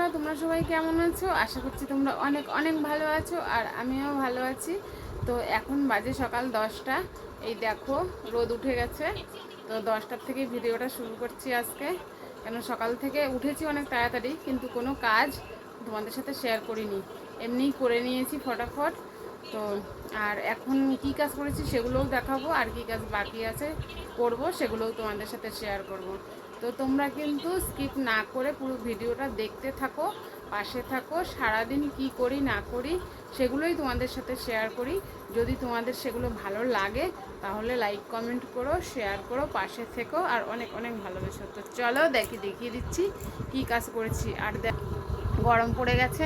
বন্ধুরা, তোমরা সবাই কেমন আছো? আশা করছি তোমরা অনেক অনেক ভালো আছো আর আমিও ভালো আছি। তো এখন বাজে সকাল দশটা। এই দেখো, রোদ উঠে গেছে। তো দশটার থেকে ভিডিওটা শুরু করছি আজকে। কেন সকাল থেকে উঠেছি অনেক তাড়াতাড়ি, কিন্তু কোনো কাজ তোমাদের সাথে শেয়ার করিনি। এমনিই করে নিয়েছি ফটাফট। তো আর এখন কি কাজ করেছি সেগুলোও দেখাবো, আর কি কাজ বাকি আছে করব, সেগুলোও তোমাদের সাথে শেয়ার করব। তো তোমরা কিন্তু স্কিপ না করে পুরো ভিডিওটা দেখতে থাকো, পাশে থাকো, সারাদিন কি করি না করি সেগুলোই তোমাদের সাথে শেয়ার করি। যদি তোমাদের সেগুলো ভালো লাগে, তাহলে লাইক কমেন্ট করো শেয়ার করো, পাশে থেকো, আর অনেক অনেক ভালোবেসো। তো চলো দেখি, দেখিয়ে দিচ্ছি কি কাজ করেছি। আর দেখ, গরম পড়ে গেছে।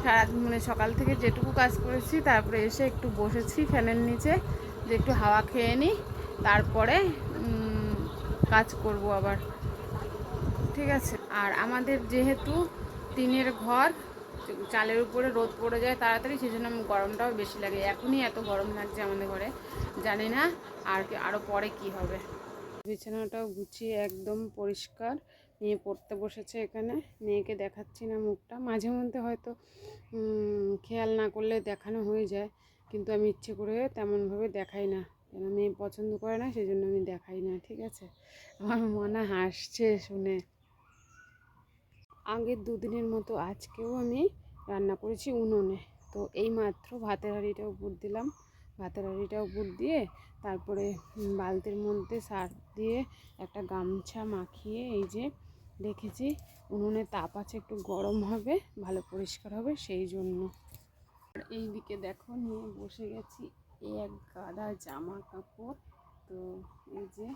সারা মানে সকাল থেকে যেটুকু কাজ করেছি, তারপরে এসে একটু বসেছি ফ্যানের নিচে, যে একটু হাওয়া খেয়ে নিই তারপরে কাজ করব আবার। ঠিক আছে? আর আমাদের যেহেতু টিনের ঘর, চালের উপরে রোদ পড়ে যায় তাড়াতাড়ি সেই জন্য গরমটাও বেশি লাগে। এখনই এত গরম লাগছে আমাদের ঘরে, জানি না আর আরও পরে কি হবে। বিছানাটাও গুছিয়ে একদম পরিষ্কার নিয়ে পড়তে বসেছে এখানে, মেয়েকে দেখাচ্ছি না মুখটা। মাঝে মধ্যে হয়তো খেয়াল না করলে দেখানো হয়ে যায়, কিন্তু আমি ইচ্ছে করে তেমনভাবে দেখাই না। কেন মেয়ে পছন্দ করে না সেই জন্য আমি দেখাই না, ঠিক আছে? আমার মনে হাসছে শুনে। আগের দুদিনের মতো আজকেও আমি রান্না করেছি উনুনে। তো এই মাত্র ভাতের হাঁড়িটা উপর দিলাম। ভাতের হাঁড়িটা উপর দিয়ে তারপরে বালতির মধ্যে সার দিয়ে একটা গামছা মাখিয়ে এই যে রেখেছি। উনুনে তাপ আছে, একটু গরম হবে, ভালো পরিষ্কার হবে, সেই জন্য। আর এইদিকে দেখো, নিয়ে বসে গেছি। এই এক গাদা জামা কাপড় তো এই যে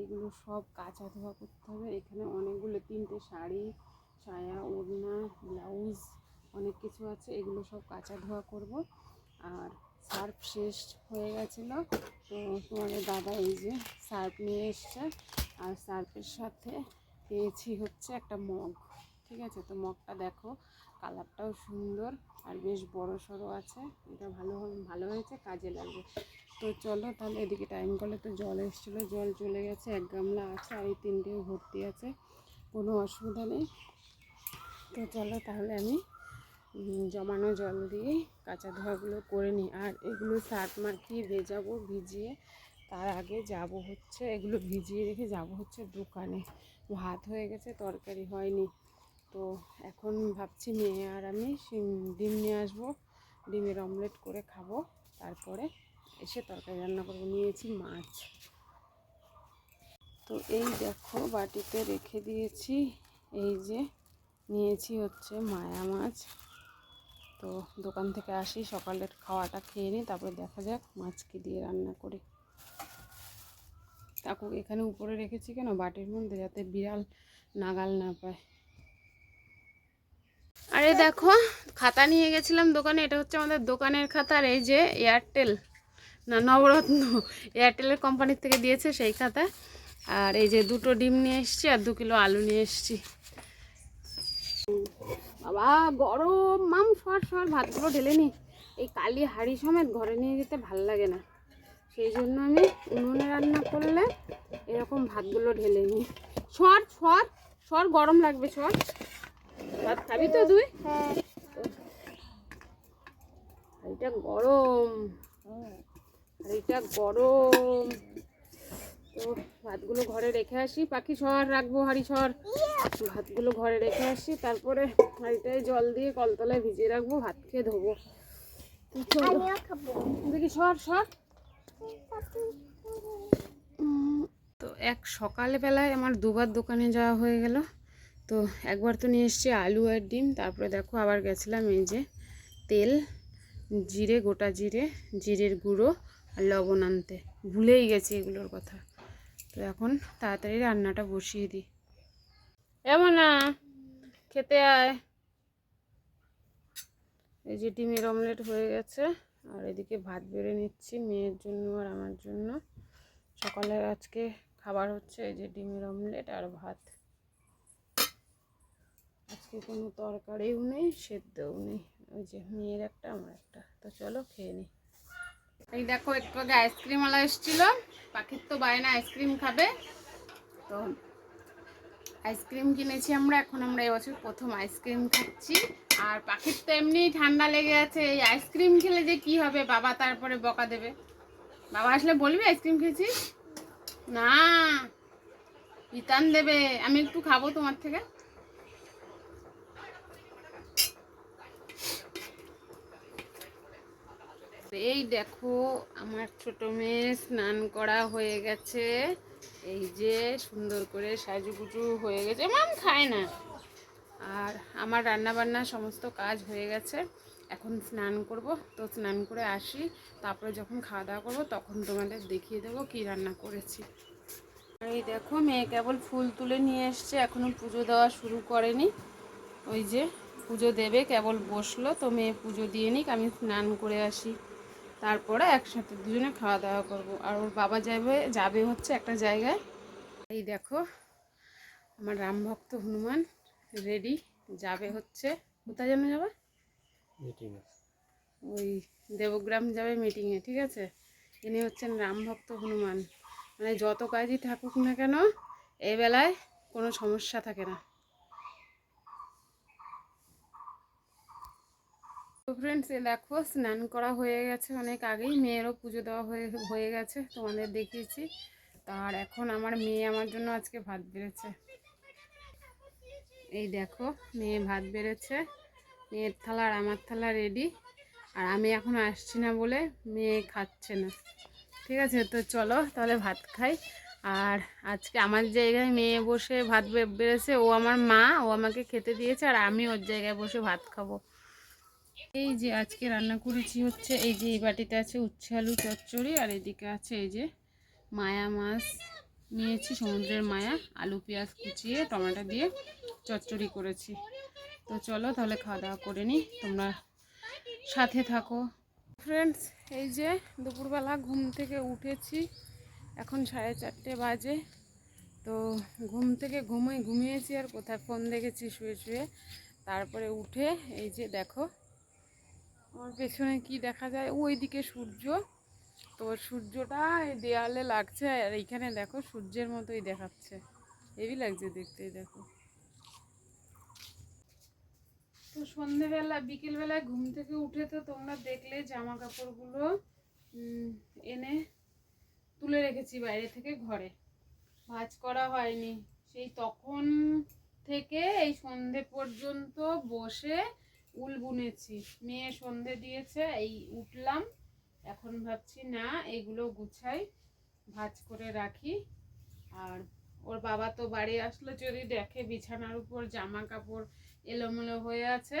এগুলো সব কাঁচা ধোয়া করতে হবে। এখানে অনেকগুলো তিনটে শাড়ি সায়া ওড়না, ব্লাউজ অনেক কিছু আছে। এগুলো সব কাঁচা ধোয়া করব। আর সার্ফ শেষ হয়ে গেছিল। তো তোমাদের দাদা এই যে সার্ফ নিয়ে এসছে। আর সার্ফের সাথে পেয়েছি হচ্ছে একটা মগ। ঠিক আছে? তো মগটা দেখো, কালারটাও সুন্দর। আর বেশ বড় সড়ো আছে। এটা ভালো ভালো হয়েছে, কাজে লাগবে। তো চলো তাহলে এদিকে টাইম কলে তো জল এসেছিল, জল চলে গেছে, এক গামলা আছে আর এই তিনটেও ভর্তি আছে, কোনো অসুবিধা নেই। তো চলো তাহলে আমি জমানো জল দিয়ে কাঁচা ধোয়াগুলো করে নিই। আর এগুলো শার্ট মাখিয়ে ভেজাবো, ভিজিয়ে তার আগে যাব হচ্ছে, এগুলো ভিজিয়ে রেখে যাব হচ্ছে দোকানে। ভাত হয়ে গেছে, তরকারি হয়নি। তো এখন ভাবছি মেয়ে আর আমি ডিম নিয়ে আসব। ডিমের অমলেট করে খাব। তারপরে এসে তরকারি রান্না করব। নিয়েছি মাছ। তো এই দেখো বাটিতে রেখে দিয়েছি। এই যে নিয়েছি হচ্ছে মায়া মাছ। তো দোকান থেকে আসি, সকালের খাওয়াটা খেয়ে নিই, তারপরে দেখা যাক মাছ কি দিয়ে রান্না করি। কাকু এখানে উপরে রেখেছি কেন? বাটির মধ্যে যাতে বিড়াল নাগাল না পায়। আরে দেখো, খাতা নিয়ে গেছিলাম দোকানে, এটা হচ্ছে আমাদের দোকানের খাতা এই যে এয়ারটেল না নবরত্ন এয়ারটেলের কোম্পানির থেকে দিয়েছে সেই খাতা। আর এই যে দুটো ডিম নিয়ে এসেছি আর দু কিলো আলু নিয়ে এসেছি। বাবা, গরম, মাম সর সর ভাতগুলো ঢেলে নি। এই কালি হাড়ি সমেত ঘরে নিয়ে যেতে ভালো লাগে না। সেই জন্য আমি উনুনে রান্না করলে এরকম ভাতগুলো ঢেলে নিই সর সর সর গরম লাগবে সর ভাত খাবি তো তুই? হাড়িটা গরম। হাড়িটা গরম। তো ভাতগুলো ঘরে রেখে আসি। পাখি সর রাখব হাড়ি সর ভাতগুলো ঘরে রেখে আসি। তারপরে হাঁড়িটায় জল দিয়ে কলতলায় ভিজিয়ে রাখব ভাত খেয়ে ধোবো। দেখি সর সর তো এক সকালবেলায় আমার দুবার দোকানে যাওয়া হয়ে গেল। তো একবার তো নিয়ে এসেছি আলু আর ডিম, তারপরে দেখো আবার গেছিলাম এই যে তেল, জিরে, গোটা জিরে, জিরের গুঁড়ো আর লবণ আনতে। ভুলেই গেছি এগুলোর কথা। তো এখন তাড়াতাড়ি রান্নাটা বসিয়ে দিই। এমন না খেতে আয়। এই যে ডিমের অমলেট হয়ে গেছে, আর এদিকে ভাত বেড়ে নিচ্ছি মেয়ের জন্য আর আমার জন্য। সকালের আজকে খাবার হচ্ছে এই যে ডিমের অমলেট আর ভাত। আজকে কোনো তরকারিও নেই, সেদ্ধও নেই। ওই যে মেয়ের একটা, আমার একটা। তো চলো খেয়ে নিই এই দেখো একটু আগে আইসক্রিমওয়ালা এসেছিল। পাখির তো বায়না, আইসক্রিম খাবে। তো আইসক্রিম কিনেছি আমরা। এখন আমরা এবছর প্রথম আইসক্রিম খাচ্ছি। আর পাখির তো এমনি ঠান্ডা লেগে আছে। এই আইসক্রিম খেলে যে কি হবে, বাবা তারপরে বকা দেবে। বাবা আসলে বলবি আইসক্রিম খেয়েছিস? না। রিটার্ন দেবে। আমি একটু খাব তোমার থেকে। এই দেখো, আমার ছোট মেয়ে স্নান করা হয়ে গেছে। এই যে সুন্দর করে সাজুগুজু হয়ে গেছে। মাম খায় না। আর আমার রান্না বান্না সমস্ত কাজ হয়ে গেছে। এখন স্নান করব। তো স্নান করে আসি। তারপরে যখন খাওয়া দাওয়া করব, তখন তোমাদের দেখিয়ে দেবো কী রান্না করেছি। এই দেখো, মেয়ে কেবল ফুল তুলে নিয়ে এসছে। এখনও পুজো দেওয়া শুরু করেনি। ওই যে পুজো দেবে, কেবল বসল। তো মেয়ে পুজো দিয়ে নিক, আমি স্নান করে আসি। তারপরে একসাথে দুজনে খাওয়া দাওয়া করব। আর ওর বাবা যাবে যাবে হচ্ছে একটা জায়গায়। এই দেখো আমার রামভক্ত হনুমান রেডি যাবে হচ্ছে। কোথায় যেন যাবে? মিটিং ওই দেবগ্রাম যাবে মিটিংয়ে ঠিক আছে? ইনি হচ্ছেন রামভক্ত হনুমান। মানে যত কাজই থাকুক না কেন এই বেলায় কোনো সমস্যা থাকে না। তো ফ্রেন্ডস দেখো, স্নান করা হয়ে গেছে অনেক আগেই। মেয়েরও পুজো দেওয়া হয়ে হয়ে গেছে, তোমাদের দেখিয়েছি। তার এখন আমার মেয়ে আমার জন্য আজকে ভাত বেড়েছে। এই দেখো, মেয়ে ভাত বেড়েছে। মেয়ের থালা আর আমার থালা রেডি আর আমি এখন আসছি না বলে মেয়ে খাচ্ছে না। ঠিক আছে, তো চলো তাহলে ভাত খাই। আর আজকে আমার জায়গায় মেয়ে বসে ভাত বেড়েছে। ও আমার মা, ও আমাকে খেতে দিয়েছে, আর আমি ওর জায়গায় বসে ভাত খাব। এই যে আজকে রান্না করেছি হচ্ছে এই যে এই বাটিতে আছে উচ্ছে, আলু, চচ্চড়ি, আর এদিকে আছে এই যে মায়া মাছ নিয়েছি, সমুদ্রের মায়া, আলু, পেঁয়াজ কুচিয়ে, টমেটো দিয়ে চচ্চড়ি করেছি। তো চলো তাহলে খাওয়া দাওয়া করে নিই, তোমরা সাথে থাকো। ফ্রেন্ডস এই যে দুপুরবেলা ঘুম থেকে উঠেছি, এখন সাড়ে চারটে বাজে। তো ঘুম থেকে ঘুমোই, ঘুমিয়েছি আর কোথায়, ফোন দেখেছি, শুয়ে শুয়ে। তারপরে উঠে এই যে দেখো আমার পেছনে কি দেখা যায়? ওইদিকে সূর্য। তো সূর্যটা এই দেয়ালে লাগছে আর এইখানে দেখো সূর্যের মতোই দেখাচ্ছে। হেভি লাগছে দেখতে দেখো। তো সন্ধেবেলা, বিকেলবেলায় ঘুম থেকে উঠে তো তোমরা দেখলে জামা কাপড়গুলো এনে তুলে রেখেছি বাইরে থেকে ঘরে। ভাজ করা হয়নি। সেই তখন থেকে এই সন্ধে পর্যন্ত বসে উল বুনেছি। মেয়ে সন্ধে দিয়েছে, এই উঠলাম। এখন ভাবছি, না, এগুলো গুছাই, ভাঁজ করে রাখি। আর ওর বাবা তো বাড়ি আসলো, যদি দেখে বিছানার উপর জামা কাপড় এলোমেলো হয়ে আছে,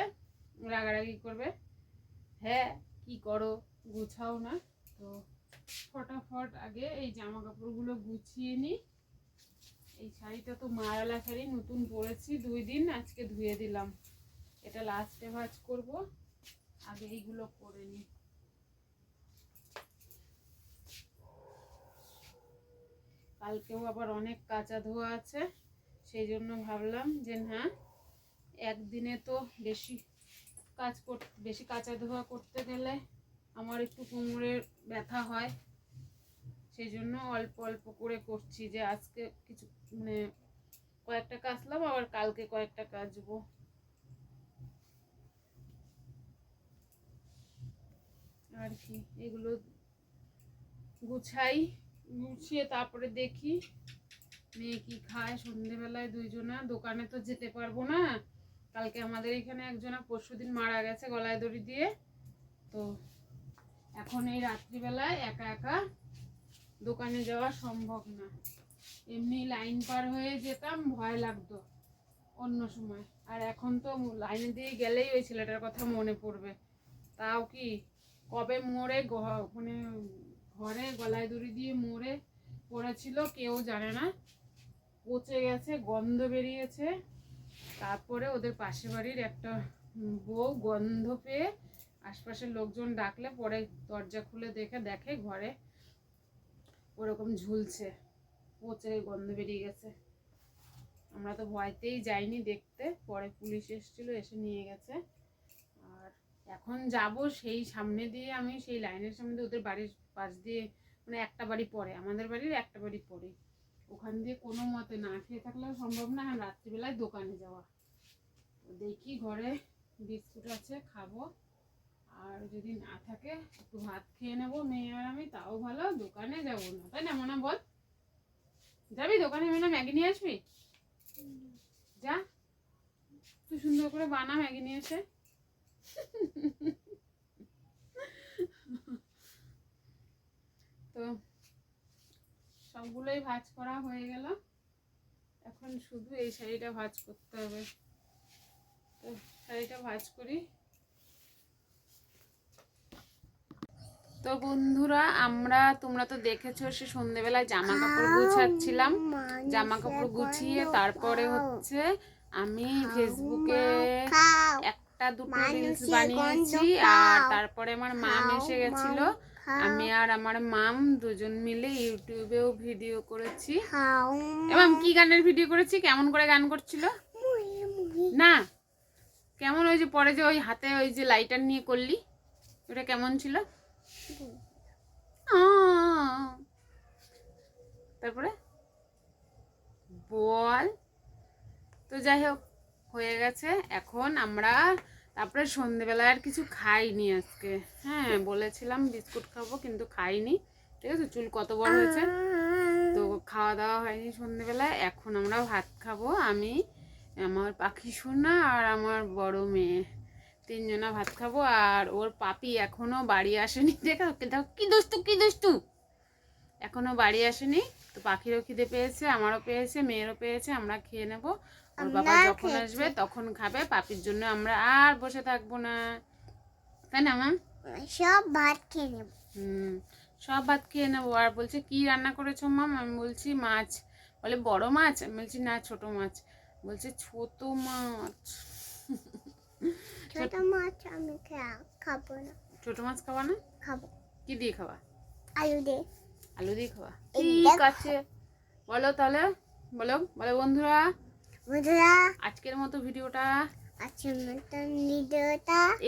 রাগারাগি করবে। হ্যাঁ কি করো? গুছাও না। তো ফটাফট আগে এই জামা কাপড়গুলো গুছিয়ে নিই। এই শাড়িটা তো মারালা শাড়ি, নতুন পরেছি, দুই দিন আজকে ধুয়ে দিলাম। এটা লাস্টে ভাজ করব। আগে এইগুলো করে নিই কালকেও আবার অনেক কাঁচা ধোয়া আছে, সেই জন্য ভাবলাম যে না, একদিনে তো বেশি কাজ করতে বেশি কাঁচা ধোয়া করতে গেলে আমার একটু কোমরের ব্যথা হয়। সেই জন্য অল্প অল্প করে করছি যে আজকে কিছু মানে কয়েকটা কাচলাম, আবার কালকে কয়েকটা কাচবো। আর কি, এগুলো গুছাই, গুছিয়ে তারপরে দেখি মেয়ে কি খায়। সন্ধেবেলায় দুইজনা দোকানে তো যেতে পারব না। কালকে আমাদের এখানে একজনা পরশু দিন মারা গেছে গলায় দড়ি দিয়ে। তো এখন এই রাত্রিবেলায় একা একা দোকানে যাওয়া সম্ভব না। এমনি লাইন পার হয়ে যেতাম, ভয় লাগতো অন্য সময়। আর এখন তো লাইনে দিয়ে গেলেই ওই ছেলেটার কথা মনে পড়বে। তাও কি কবে মোড়ে মানে ঘরে গলায় দড়ি দিয়ে মোড়ে পড়েছিল, কেউ জানে না। পচে গেছে, গন্ধ বেরিয়েছে। তারপরে ওদের পাশে বাড়ির একটা বউ গন্ধ পেয়ে আশপাশের লোকজন ডাকলে, পরে দরজা খুলে দেখে দেখে ঘরে ওরকম ঝুলছে, পচে গন্ধ বেরিয়ে গেছে। আমরা তো ভয়তেই যাইনি দেখতে। পরে পুলিশ এসেছিল, এসে নিয়ে গেছে। এখন যাব সেই সামনে দিয়ে আমি সেই লাইনের সামনে দিয়ে ওদের বাড়ির পাশ দিয়ে মানে একটা বাড়ি পরে, আমাদের বাড়ির একটা বাড়ি পরে। ওখান দিয়ে কোনো মতে না খেয়ে থাকলেও সম্ভব না আর রাত্রিবেলায় দোকানে যাওয়া। দেখি ঘরে বিস্কুট আছে, খাব। আর যদি না থাকে, একটু ভাত খেয়ে নেব। মেয়ে আর আমি, তাও ভালো, দোকানে যাব না। তাই না, মনে, বল। যাবি দোকানে? মেয়ে ম্যাগি নিয়ে আসবি? যা। তুই সুন্দর করে বানা ম্যাগি নিয়ে এসে। তো সবগুলোই ভাজ করা হয়ে গেল। এখন শুধু এই শাড়িটা ভাজ করতে হবে। তো শাড়িটা ভাজ করি। তো বন্ধুরা আমরা তোমরা তো দেখেছ সে সন্ধেবেলায় জামা কাপড় গুছাচ্ছিলাম। জামা কাপড় গুছিয়ে তারপরে হচ্ছে আমি ফেসবুকে একটা দুটো রিলস বানিয়েছি আর তারপরে আমার মাম এসে গেছিল। আমি আর আমার মাম দুজন মিলে ইউটিউবেও ভিডিও করেছি। এবং কি গানের ভিডিও করেছি? কেমন করে গান করছিল? না কেমন ওই যে পরে যে ওই হাতে ওই যে লাইটার নিয়ে করলি? ওটা কেমন ছিল। তারপরে? বল। তো যাই হোক হয়ে গেছে। এখন আমরা তারপরে সন্ধেবেলায় আর কিছু খাইনি আজকে। হ্যাঁ বলেছিলাম বিস্কুট খাব কিন্তু খাইনি। ঠিক আছে চুল কত বড় হয়েছে? তো খাওয়া দাওয়া হয়নি সন্ধেবেলায়। এখন আমরা ভাত খাব। আমি আমার পাখি সোনা আর আমার বড় মেয়ে। তিনজনা ভাত খাব। আর ওর পাপি এখনও বাড়ি আসেনি। দেখো দেখো কি দুষ্টু কি দুষ্টু! এখনও বাড়ি আসেনি। তো পাখিরও খিদে পেয়েছে আমারও পেয়েছে মেয়েরও পেয়েছে আমরা খেয়ে নেব। ওর বাবা যখন আসবে তখন খাবে পাপির জন্য আমরা আর বসে থাকব না। তাই না ম্যাম সব ভাত খেয়ে নেব। হুম সব ভাত খেয়ে নেব। আর বলছে কি রান্না করেছ মাম আমি বলছি মাছ। বলে বড় মাছ? আমি বলছি না ছোট মাছ। বলছে ছোট মাছ? ছোট মাছ আমি খাব না। ছোট মাছ খাওয়া না? খাব। কি দিয়ে খাওয়া আলু দিয়ে। আলু দিয়ে খাওয়া ঠিক আছে। বলো তাহলে বলো বলো বন্ধুরা। আজকের মতো ভিডিওটা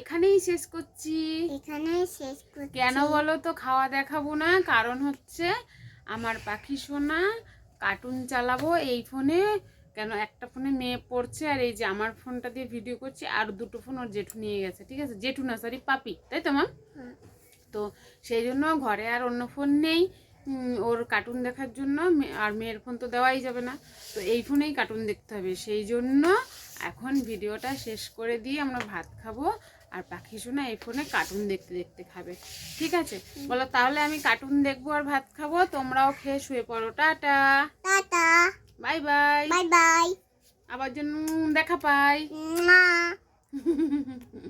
এখানেই শেষ করছি। এখানে শেষ করছি। কেন বলো তো খাওয়া দেখাবো না কারণ হচ্ছে আমার পাখি সোনা কার্টুন চালাবো এই ফোনে। কেন একটা ফোনে মেয়ে পড়ছে আর এই যে আমার ফোনটা দিয়ে ভিডিও করছি আর দুটো ফোন ওর জেঠু নিয়ে গেছে ঠিক আছে? জেঠু না সরি পাপি তাই তো হুম। তো সেই জন্য ঘরে আর অন্য ফোন নেই। ওর কার্টুন দেখার জন্য আর মেয়ের ফোন তো দেওয়াই যাবে না। তো এই ফোনেই কার্টুন দেখতে হবে। সেই জন্য এখন ভিডিওটা শেষ করে দিয়ে আমরা ভাত খাব। আর পাখি শোনা এই ফোনে কার্টুন দেখতে দেখতে খাবে। ঠিক আছে? বলো তাহলে আমি কার্টুন দেখব আর ভাত খাব। তোমরাও খেয়ে শুয়ে পড়ো। Tata. Tata. Bye bye. Bye bye. আবার জন্য দেখা পাই। মা।